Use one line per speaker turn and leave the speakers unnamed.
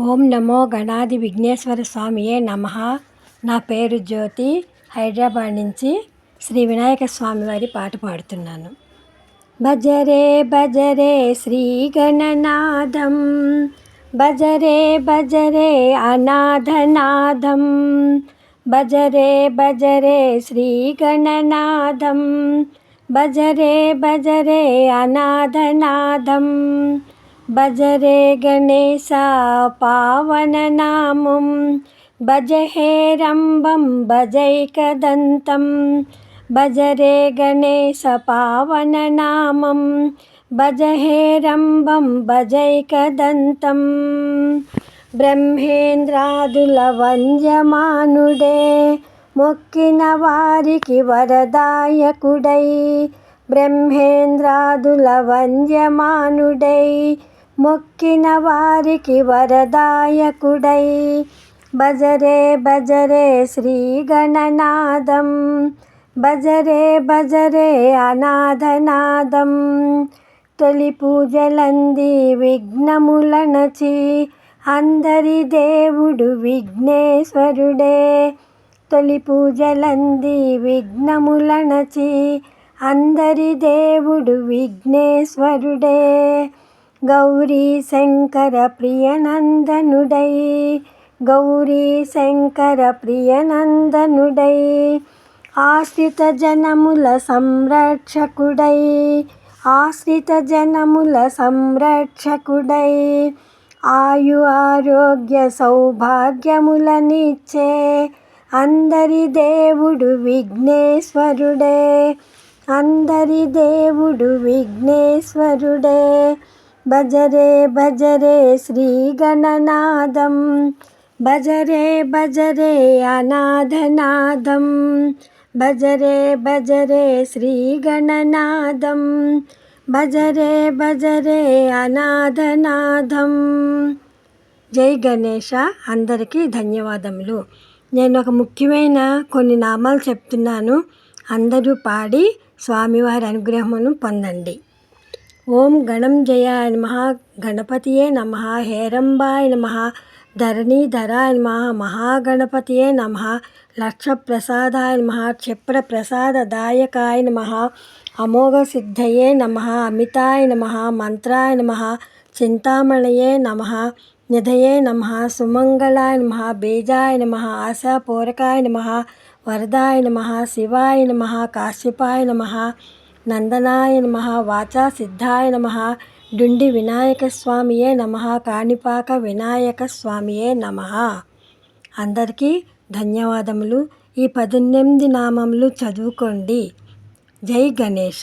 ఓం నమో గణాది విఘ్నేశ్వర స్వామియే నమ. నా పేరు జ్యోతి. హైదరాబాద్ నుంచి శ్రీ వినాయక స్వామి వారి పాట పాడుతున్నాను. భజరే భజరే శ్రీ గణనాథం భజరే భజరే అనాథనాథం. భజరే భజరే శ్రీ గణనాథం భజరే భజరే అనాథనాథం. భజరే గణేశ పావననామం భజ హేరంబం భజైకదంతం భజరే గణేశ పావననామం భజ హేరంబం భజైకదంతం బ్రహ్మేంద్రాదుల వంద్యమానుడే మొక్కిన వారికి వరదాయకుడై. బ్రహ్మేంద్రాదుల వంద్యమానుడై మొక్కిన వారికి వరదాయకుడై. భజరే భజరే శ్రీ గణనాదం భజరే భజరే అనాథనాదం. తొలి పూజలంది విఘ్నములనచి అందరి దేవుడు విఘ్నేశ్వరుడే. తొలి పూజలంది విఘ్నములనచి అందరి దేవుడు విఘ్నేశ్వరుడే. గౌరీ శంకర ప్రియనందనుడై గౌరీ శంకర ప్రియనందనుడై ఆశ్రిత జనముల సంరక్షకుడై ఆశ్రిత జనముల సంరక్షకుడై ఆయు ఆరోగ్య సౌభాగ్యములనిచ్చే అందరి దేవుడు విఘ్నేశ్వరుడే అందరి దేవుడు విఘ్నేశ్వరుడే. భజరే భజరే శ్రీ గణనాదం భజరే భజరే అనాథనాదం. భజరే భజరే శ్రీ గణనాదం భజరే భజరే అనాథనాథం జై గణేష అందరికీ ధన్యవాదములు. నేను ఒక ముఖ్యమైన కొన్ని నామాలు చెప్తున్నాను. అందరూ పాడి స్వామివారి అనుగ్రహమును పొందండి. ఓం గణం జయాయ నమ. గణపతియే నమ. హేరంబాయ నమ. ధరణీధరాయ నమ. మహాగణపతియే నమ. లక్షప్రసాదాయ నమ. క్షిప్ర ప్రసాదదాయకాయ నమ. అమోఘ సిద్ధయే నమ. అమితాయ నమ. మంత్రాయ నమ. చింతామణయే నమ. నిధయే నమ. సుమంగళాయ నమ. బీజాయ నమ. ఆశాపూరకాయ నమ. వరదాయ నమ. శివాయ నమ. కాశ్యపాయ నమ. నందనాయ నమ వాచా సిద్ధాయ నమ డుండి వినాయక స్వామియే నమ కాణిపాక వినాయక స్వామియే నమ. అందరికీ ధన్యవాదములు. ఈ పద్దెనిమిది నామములు చదువుకోండి. జై గణేష